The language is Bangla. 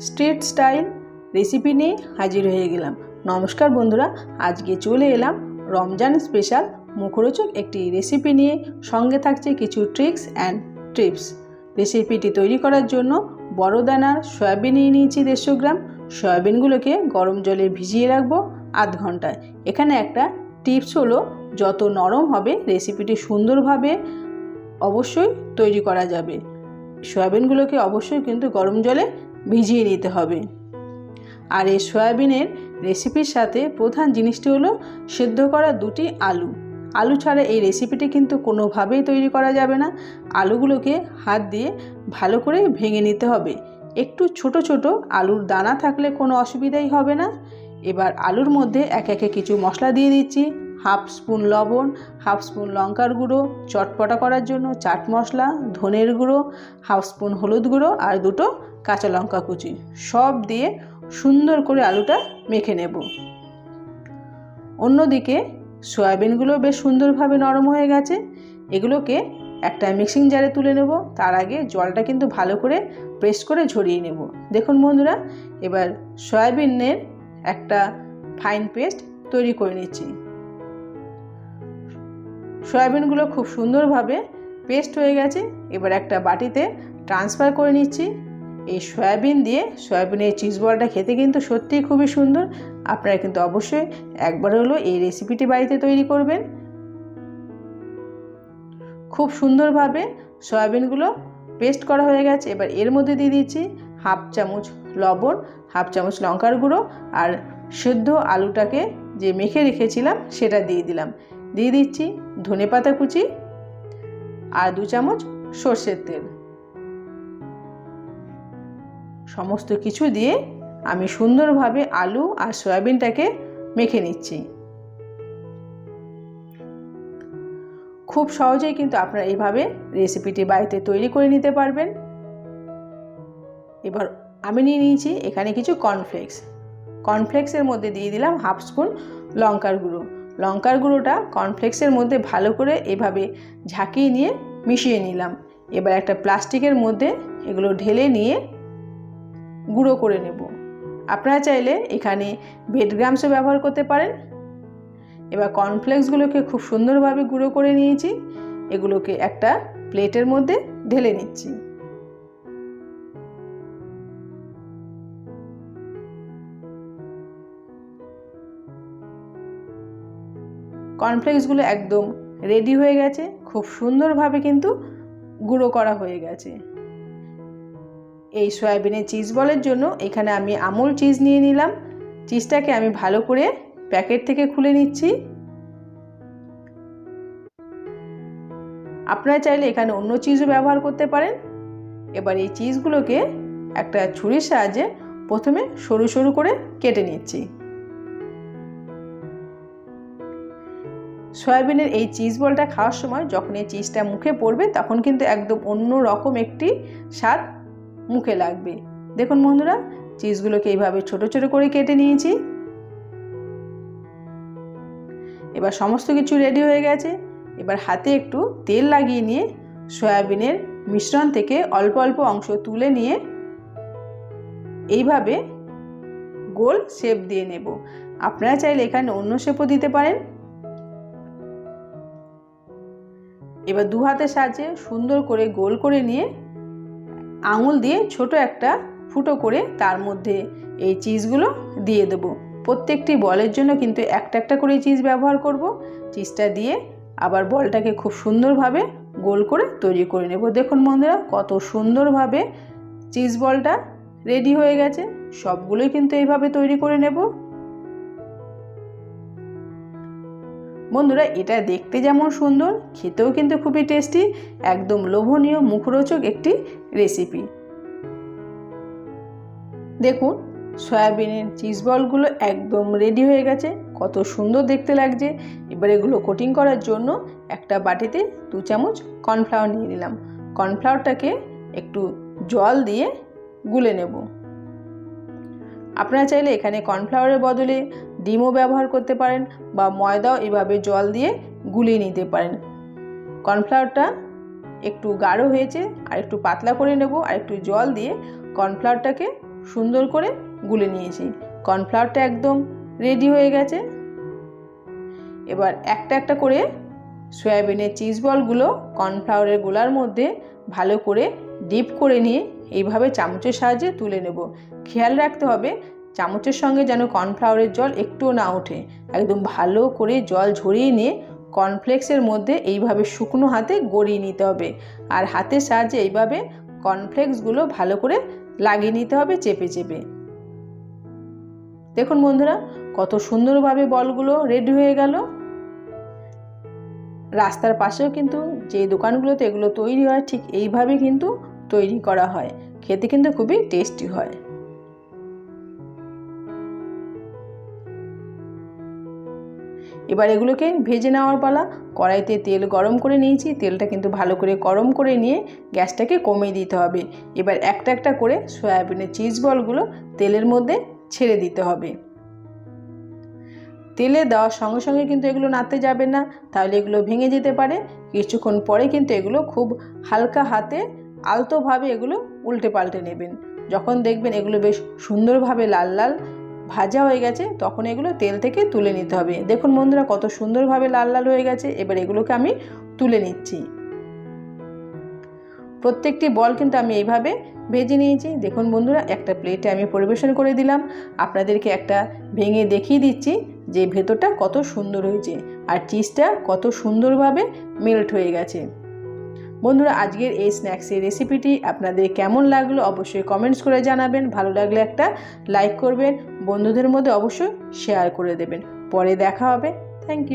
স্ট্রিট স্টাইল রেসিপি নিয়ে হাজির হয়ে গেলাম। নমস্কার বন্ধুরা, আজকে চলে এলাম রমজান স্পেশাল মুখরোচক একটি রেসিপি নিয়ে। সঙ্গে থাকছে কিছু ট্রিক্স অ্যান্ড টিপস রেসিপিটি তৈরি করার জন্য বড় দানার সয়াবিন নিয়ে নিয়েছি দেড়শো গ্রাম। সয়াবিনগুলোকে গরম জলে ভিজিয়ে রাখব আধ ঘন্টায়। এখানে একটা টিপস হলো, যত নরম হবে রেসিপিটি সুন্দরভাবে অবশ্যই তৈরি করা যাবে। সয়াবিনগুলোকে অবশ্যই কিন্তু গরম জলে ভিজিয়ে নিতে হবে। আর এই সয়াবিনের রেসিপির সাথে প্রধান জিনিসটি হলো সেদ্ধ করা দুটি আলু। আলু ছাড়া এই রেসিপিটি কিন্তু কোনোভাবেই তৈরি করা যাবে না। আলুগুলোকে হাত দিয়ে ভালো করে ভেঙে নিতে হবে। একটু ছোট ছোট আলুর দানা থাকলে কোনো অসুবিধাই হবে না। এবার আলুর মধ্যে এক একে কিছু মশলা দিয়ে দিচ্ছি। হাফ স্পুন লবণ, হাফ স্পুন লঙ্কার গুঁড়ো, চটপটা করার জন্য চাট মশলা, ধনের গুঁড়ো, হাফ স্পুন হলুদ গুঁড়ো আর দুটো কাঁচা লঙ্কা কুচি সব দিয়ে সুন্দর করে আলুটা মেখে নেব। অন্যদিকে সয়াবিনগুলো বেশ সুন্দরভাবে নরম হয়ে গেছে। এগুলোকে একটা মিক্সিং জারে তুলে নেব। তার আগে জলটা কিন্তু ভালো করে প্রেস করে ঝরিয়ে নেব। দেখুন বন্ধুরা, এবার সয়াবিনের একটা ফাইন পেস্ট তৈরি করে নিচ্ছি। সয়াবিনগুলো খুব সুন্দরভাবে পেস্ট হয়ে গেছে। এবার একটা বাটিতে ট্রান্সফার করে নিচ্ছি। এই সয়াবিন দিয়ে, সয়াবিনের চিজ বলটা খেতে কিন্তু সত্যিই খুবই সুন্দর। আপনারা কিন্তু অবশ্যই একবার হলো এই রেসিপিটি বাড়িতে তৈরি করবেন। খুব সুন্দরভাবে সয়াবিনগুলো পেস্ট করা হয়ে গেছে। এবার এর মধ্যে দিয়ে দিচ্ছি হাফ চামচ লবণ, হাফ চামচ লঙ্কার গুঁড়ো আর সেদ্ধ আলুটাকে যে মেখে রেখেছিলাম সেটা দিয়ে দিলাম। দিয়ে দিচ্ছি ধনে পাতা কুচি আর দু চামচ সর্ষের তেল। সমস্ত কিছু দিয়ে আমি সুন্দরভাবে আলু আর সয়াবিনটাকে মেখে নিচ্ছি। খুব সহজেই কিন্তু আপনারা এইভাবে রেসিপিটি বাড়িতে তৈরি করে নিতে পারবেন। এবার আমি নিয়ে নিয়েছি এখানে কিছু কর্নফ্লেক্স। কর্নফ্লেক্সের মধ্যে দিয়ে দিলাম হাফ স্পুন লঙ্কার গুঁড়ো। লঙ্কার গুঁড়োটা কর্নফ্লেক্সের মধ্যে ভালো করে এভাবে ঝাঁকিয়ে নিয়ে মিশিয়ে নিলাম। এবার একটা প্লাস্টিকের মধ্যে এগুলো ঢেলে নিয়ে গুঁড়ো করে নেব। আপনারা চাইলে এখানে বেড গ্রামসও ব্যবহার করতে পারেন। এবার কর্নফ্লেক্সগুলোকে খুব সুন্দরভাবে গুঁড়ো করে নিয়েছি। এগুলোকে একটা প্লেটের মধ্যে ঢেলে নিচ্ছি। কর্নফ্লেক্সগুলো একদম রেডি হয়ে গেছে। খুব সুন্দরভাবে কিন্তু গুঁড়ো করা হয়ে গেছে। এই সয়াবিনের চিজ বলের জন্য এখানে আমি আমুল চিজ নিয়ে নিলাম। চিজটাকে আমি ভালো করে প্যাকেট থেকে খুলে নিচ্ছি। আপনারা চাইলে এখানে অন্য চিজও ব্যবহার করতে পারেন। এবার এই চিজগুলোকে একটা ছুরির সাহায্যে প্রথমে সরু সরু করে কেটে নিচ্ছি। সয়াবিনের এই চিজ বলটা খাওয়ার সময় যখন এই চিজটা মুখে পড়বে তখন কিন্তু একদম অন্য রকম একটি স্বাদ মুখে লাগবে। দেখুন বন্ধুরা, চিজগুলোকে এইভাবে ছোট ছোট করে কেটে নিয়েছি। এবার সমস্ত কিছু রেডি হয়ে গেছে। এবার হাতে একটু তেল লাগিয়ে নিয়ে সয়াবিনের মিশ্রণ থেকে অল্প অল্প অংশ তুলে নিয়ে এইভাবে গোল শেপ দিয়ে নেব। আপনারা চাইলে এখানে অন্য শেপও দিতে পারেন। এবার দু হাতের সাহায্যে সুন্দর করে গোল করে নিয়ে আঙুল দিয়ে ছোট একটা ফুটো করে তার মধ্যে এই চিজগুলো দিয়ে দেবো। প্রত্যেকটি বলের জন্য কিন্তু একটা একটা করে চিজ ব্যবহার করব। চিজটা দিয়ে আবার বলটাকে খুব সুন্দরভাবে গোল করে তৈরি করে নেব। দেখুন বন্ধুরা, কত সুন্দরভাবে চিজ বলটা রেডি হয়ে গেছে। সবগুলোই কিন্তু এইভাবে তৈরি করে নেব। বন্ধুরা, এটা দেখতে যেমন সুন্দর, খেতেও কিন্তু খুবই টেস্টি, একদম লোভনীয় মুখরোচক একটি রেসিপি দেখুন, সয়াবিনের চিজ বলগুলো একদম রেডি হয়ে গেছে। কত সুন্দর দেখতে লাগছে। এবার এগুলো কোটিং করার জন্য একটা বাটিতে দু চামচ কর্নফ্লাওয়ার নিয়ে নিলাম। কর্নফ্লাওয়ারটাকে একটু জল দিয়ে গুলে নেব। আপনারা চাইলে এখানে কর্নফ্লাওয়ারের বদলে ডিমও ব্যবহার করতে পারেন বা ময়দাও এভাবে জল দিয়ে গুলিয়ে নিতে পারেন। কর্নফ্লাওয়ারটা একটু গাঢ় হয়েছে, আর একটু পাতলা করে নেব, আর একটু জল দিয়ে কর্নফ্লাওয়ারটাকে সুন্দর করে গুলে নিয়েছি। কর্নফ্লাওয়ারটা একদম রেডি হয়ে গেছে। এবার একটা একটা করে সয়াবিনের চিজ বলগুলো কর্নফ্লাওয়ারের গোলার মধ্যে ভালো করে ডিপ করে নিয়ে এইভাবে চামচের সাহায্যে তুলে নেব। খেয়াল রাখতে হবে, চামচের সঙ্গে যেন কর্নফ্লাওয়ারের জল একটুও না ওঠে। একদম ভালো করে জল ঝরিয়ে নিয়ে কর্নফ্লেক্সের মধ্যে এইভাবে শুকনো হাতে গড়িয়ে নিতে হবে। আর হাতের সাহায্যে এইভাবে কর্নফ্লেক্সগুলো ভালো করে লাগিয়ে নিতে হবে চেপে চেপে। দেখুন বন্ধুরা, কত সুন্দরভাবে বলগুলো রেডি হয়ে গেল। রাস্তার পাশেও কিন্তু যে দোকানগুলোতে এগুলো তৈরি হয়, ঠিক এইভাবে কিন্তু তৈরি করা হয়। খেতে কিন্তু খুবই টেস্টি হয়। এবার এগুলোকে ভেজে নেওয়ার পালা। কড়াইতে তেল গরম করে নিয়েছি। তেলটা কিন্তু ভালো করে গরম করে নিয়ে গ্যাসটাকে কমিয়ে দিতে হবে। এবার একটা একটা করে সয়াবিনের চিজ বলগুলো তেলের মধ্যে ছেড়ে দিতে হবে। তেলে দেওয়ার সঙ্গে সঙ্গে কিন্তু এগুলো নাড়তে যাবে না। তাহলে এগুলো ভেঙে যেতে পারে। কিছুক্ষণ পরে কিন্তু এগুলো খুব হালকা হাতে আলতোভাবে এগুলো উল্টে পাল্টে নেবেন। যখন দেখবেন এগুলো বেশ সুন্দরভাবে লাল লাল ভাজা হয়ে গেছে, তখন এগুলো তেল থেকে তুলে নিতে হবে। দেখুন বন্ধুরা, কত সুন্দরভাবে লাল লাল হয়ে গেছে। এবার এগুলোকে আমি তুলে নিচ্ছি। প্রত্যেকটি বল কিন্তু আমি এইভাবে ভেজে নিয়েছি। দেখুন বন্ধুরা, একটা প্লেটে আমি পরিবেশন করে দিলাম। আপনাদেরকে একটা ভেঙে দেখিয়ে দিচ্ছি যে ভেতরটা কত সুন্দর হয়েছে আর চিজটা কত সুন্দরভাবে মেল্ট হয়ে গেছে। বন্ধুরা, আজকের এই স্ন্যাক্সের রেসিপিটি আপনাদের কেমন লাগল অবশ্যই কমেন্টস করে জানাবেন। ভালো লাগলে একটা লাইক করবেন। বন্ধুদের মধ্যে অবশ্যই শেয়ার করে দেবেন। পরে দেখা হবে। Thank you